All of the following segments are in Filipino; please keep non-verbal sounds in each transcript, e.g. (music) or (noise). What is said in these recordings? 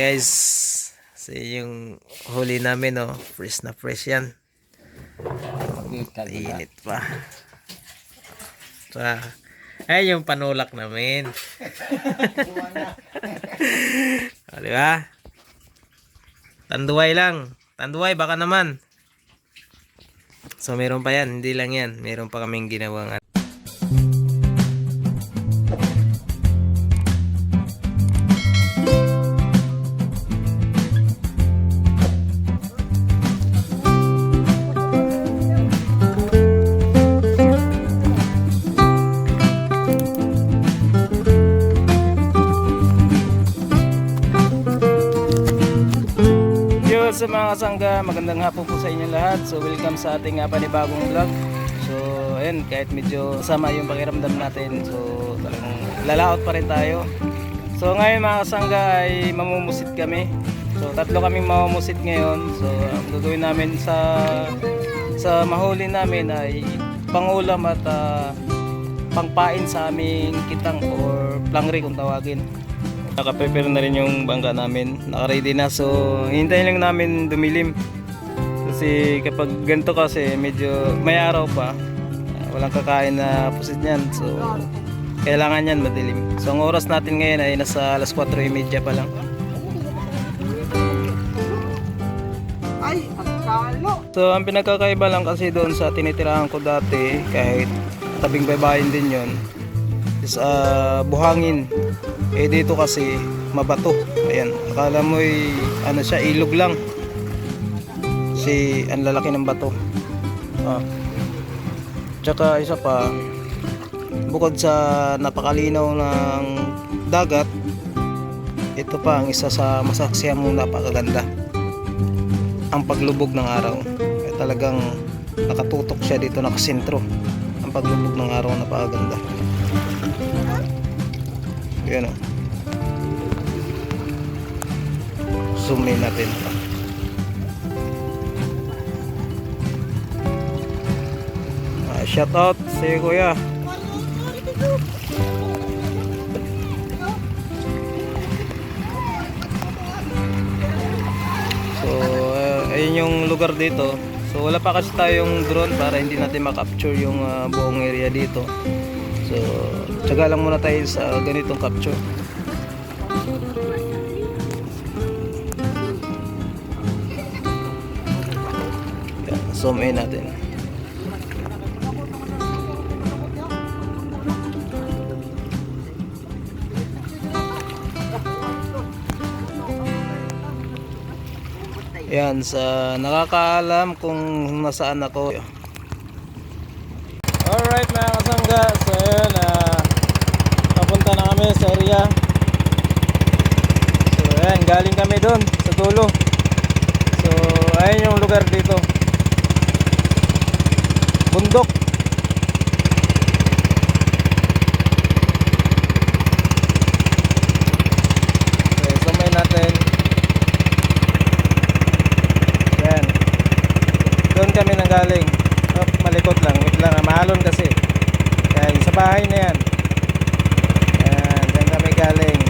guys. So yung huli namin oh. Fresh na fresh yan. Init pa. So, ay yung panulak namin. (laughs) o, di ba? Tanduay lang. Tanduay baka naman. So meron pa yan, hindi lang yan. Meron pa kaming ginawang ano. Sa mga kasangga, magandang hapon po sa inyo lahat. So welcome sa ating uh, panibagong vlog. So ayun, kahit medyo sama yung pakiramdam natin. So talagang lalaot pa rin tayo. So ngayon mga kasangga ay mamumusit kami. So tatlo kaming mamumusit ngayon. So ang gagawin namin sa sa mahuli namin ay pangulam at ah, pangpain sa aming kitang or plangri kung tawagin. Naka-prepare na rin yung bangka namin. Naka-ready na. So, hintayin lang namin dumilim. Kasi kapag ganito kasi medyo may araw pa. walang kakain na pusit niyan. So, kailangan yan madilim. So, ang oras natin ngayon ay nasa alas 4.30 pa lang. Ay. So, ang pinagkakaiba lang kasi doon sa tinitirahan ko dati, kahit tabing baybayin din yon is ah, buhangin. Eh dito kasi mabato. Ayan, akala mo ano siya, ilog lang. Si ang lalaki ng bato. Ah. Tsaka isa pa, bukod sa napakalinaw ng dagat, ito pa ang isa sa masaksiyang mong napakaganda ang paglubog ng araw ay talagang nakatutok siya dito nakasentro ang paglubog ng araw napakaganda yun o zoom in natin ah, shout out si kuya So, uh, ayun yung lugar dito. So, wala pa kasi tayong drone para hindi natin makapture yung uh, buong area dito. So, tsaga lang muna tayo sa ganitong capture. Zoom in natin. Yan, sa nakakaalam kung nasaan ako. Alright mga kasangga, so yun, ah, papunta na kami sa area. So yan, galing kami doon sa dulo. So ayun yung lugar dito. Bundok. Okay, sumay natin. Yan. Doon kami nanggaling. Oh, malikot lang. Wait lang. ah, Mahalon kasi. Yan. Sa bahay na. Yan. Diyan kami galing.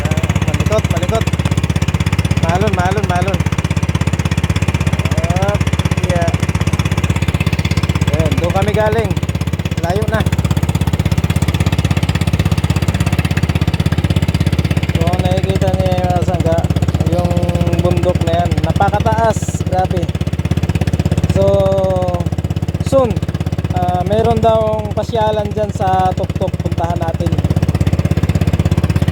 Yan. Malikot. Malikot. Mahalon. Mahalon. Mahalon. Up. Yeah. Yan. Doon kami galing. Layo na. So, nakikita niyo yung sangga, yung bundok na yan, napakataas, grabe. So, soon, ah, meron daw pasyalan dyan sa tuktok, puntahan natin.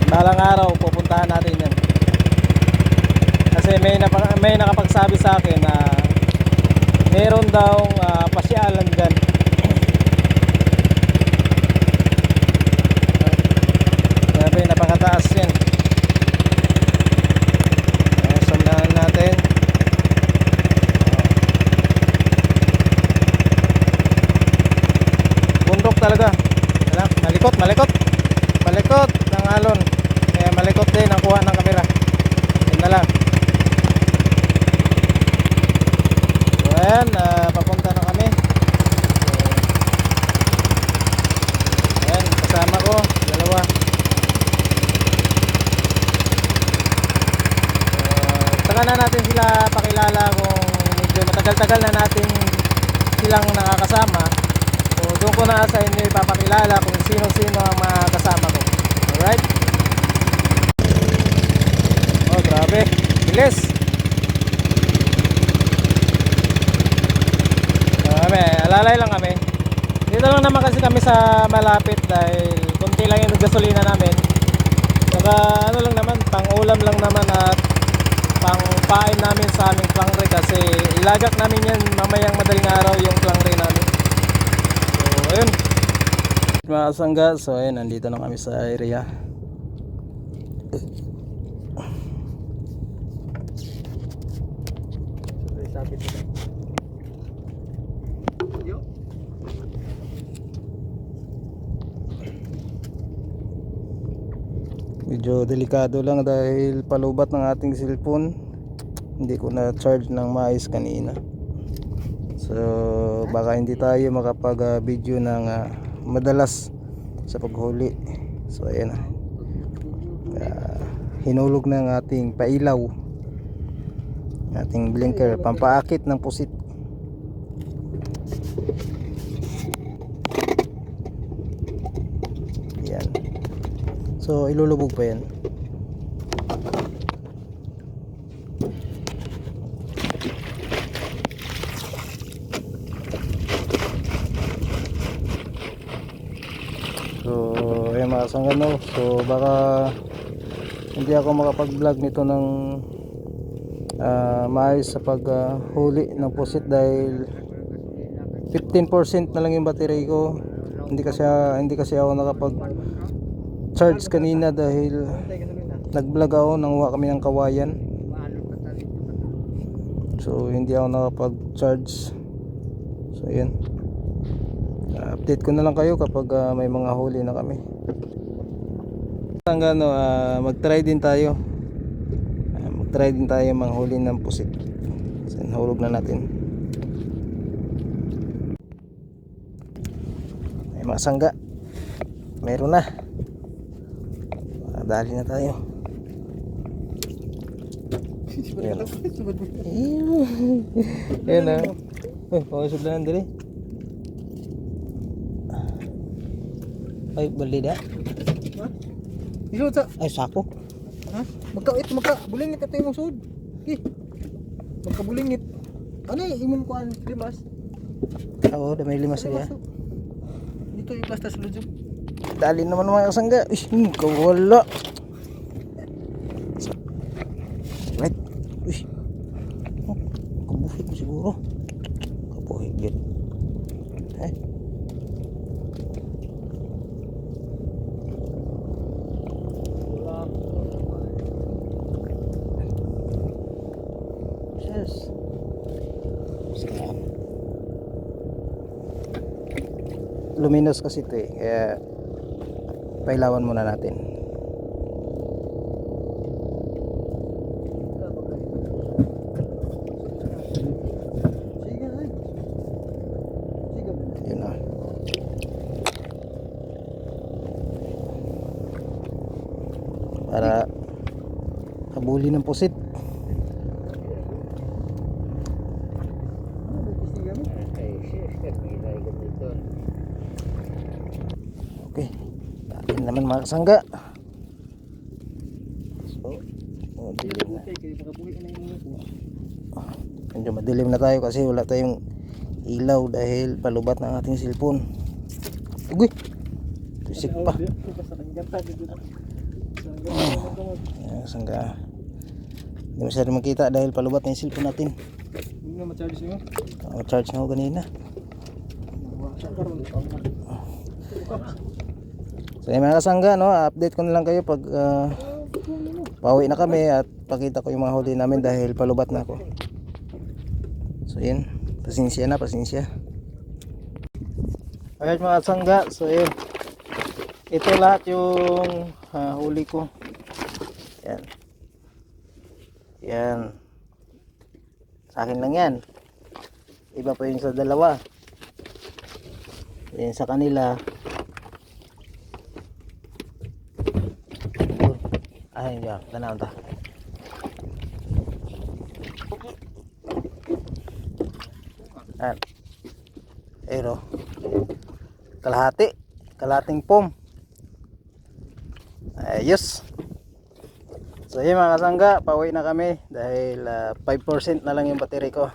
Balang araw, pupuntahan natin yan. Kasi may, napa, may nakapagsabi sa akin na meron daw ah, pasyalan dyan. Grabe, napakataas yan. Ayan, sundahan natin. Bundok talaga. Malikot. Malikot ng alon. Kaya malikot din ang kuha ng kamera. Yun na lang. So, ayan, ah, papunta na kami. So, ayan, kasama ko, dalawa. Saka na natin sila pakilala kung medyo matagal-tagal na natin silang nakakasama. So doon ko na sa inyo ipapakilala kung sino-sino ang mga kasama ko. Alright? Oh, grabe. Bilis. Kami, alalay lang kami. Dito lang naman kasi kami sa malapit dahil konti lang yung gasolina namin. Saka ano lang naman, pang ulam lang naman at pang pain namin sa aming ilagak namin yan mamayang madaling araw yung klangre namin. So, ayun. Mga sangga, so ayun, nandito na kami sa area. Yo. Medyo delikado lang dahil palubat ng ating cellphone. Hindi ko na charge ng mais kanina. So baka hindi tayo makapag ah, video ng ah, madalas sa paghuli. So ayan na. Ah, hinulog ang ating pailaw. Ating blinker, pampaakit ng pusit. Yan. So ilulubog pa yan. So ayan mga sanggano. So baka hindi ako makapag-vlog nito ng ah, maayos sa paghuli ng pusit dahil 15% na lang yung battery ko. Hindi kasi hindi kasi ako nakapag charge kanina dahil nag-vlog ako nang kami ng kawayan. So hindi ako nakapag-charge. So yan. update ko na lang kayo kapag ah, may mga huli na kami. Hanggang ano, ah, mag-try din tayo. Ah, mag-try din tayo manghuli ng pusit. So na natin. May mga sangga. Meron na. Ah, Dali na tayo. (laughs) Yan. Yan na. Uy, pakisog na dali. Ay, bali da. Ha? Isod sa. Ay, sako. Ha? Magka ito magka bulingit ito yung sud. Eh. Magka bulingit. Ano eh, imong kuan limas? Oo, may lima sila. Dito yung sulod yung. Dali naman mga kasangga. Ish, hmm, kawala. Right. Uy. Oh, kabuhig mo siguro. Kabuhig yun. Eh. Yes. Sige. Luminous kasi ito eh. Kaya pailawan muna natin. Yun na. Para habuli ng pusit. Ano ba sige mo? Okay. Dali naman mga. So, oh, dilim na. Na Medyo madilim na tayo kasi wala tayong ilaw dahil palubat ng ating cellphone. Uy! Tusik pa. Ang. Ayan, sangga. Hindi masyado makita dahil palubat na yung cellphone natin. Hindi na ma-charge niyo. Oh, charge na ako. So yung mga kasangga, no, update ko na lang kayo pag ah, pauwi na kami at pakita ko yung mga huli namin dahil palubat na ako. So yun, pasensya na, pasensya. Alright mga kasangga, so yun. Ito lahat yung ah, huli ko. Yan. Yan. Sa akin lang yan. Iba pa yung sa dalawa. Yan sa kanila. Ayun yun, tanaw to. Ayan. Ero. Kalahati. Kalating pom. Ayos. So yun mga kasangga, pauwi na kami dahil ah, uh, 5% na lang yung battery ko.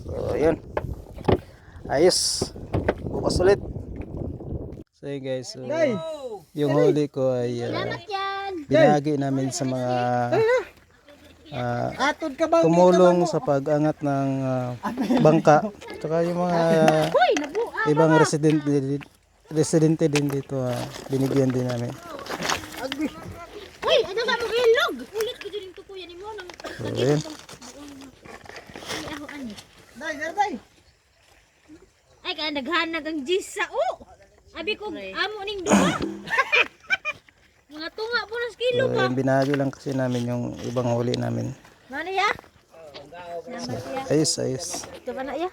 So yun. Ayos. Bukas ulit. So yun guys, so, yung huli ko ay ah, binagi namin sa mga Atod ka ba? tumulong sa pag-angat ng ah, bangka tsaka yung mga ibang residente residente din dito ah, binigyan din namin. Uy, ano sa mo ilog? Ulit ko din to kuya nimo nang so yun Ay, ako ani. Day, day, day. Ay ka naghanag ang jis sa o. Abi ko amo ning duha. (laughs) Mga tunga po ng kilo so ba? yun, binagi lang kasi namin yung ibang huli namin Mana ya? ayos ayos Ito ba na ya?